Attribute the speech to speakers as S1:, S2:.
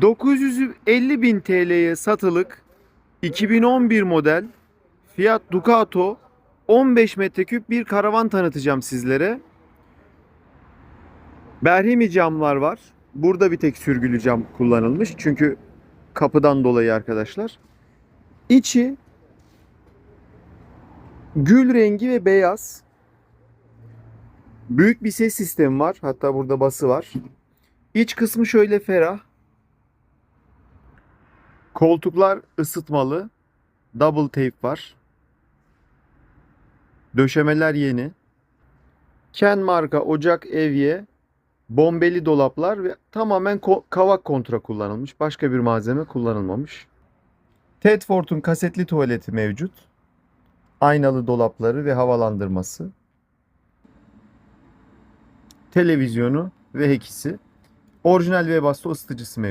S1: 950 bin TL'ye satılık 2011 model Fiat Ducato 15 metreküp bir karavan tanıtacağım sizlere. Berhimi camlar var. Burada bir tek sürgülü cam kullanılmış. Çünkü kapıdan dolayı arkadaşlar. İçi gül rengi ve beyaz. Büyük bir ses sistemi var. Hatta burada bası var. İç kısmı şöyle ferah. Koltuklar ısıtmalı. Double tape var. Döşemeler yeni. Ken marka ocak evye. Bombeli dolaplar ve tamamen ko- kavak kontra kullanılmış. Başka bir malzeme kullanılmamış. Tedford'un kasetli tuvaleti mevcut. Aynalı dolapları ve havalandırması. Televizyonu ve hekisi. Orijinal Webasto ısıtıcısı mevcut.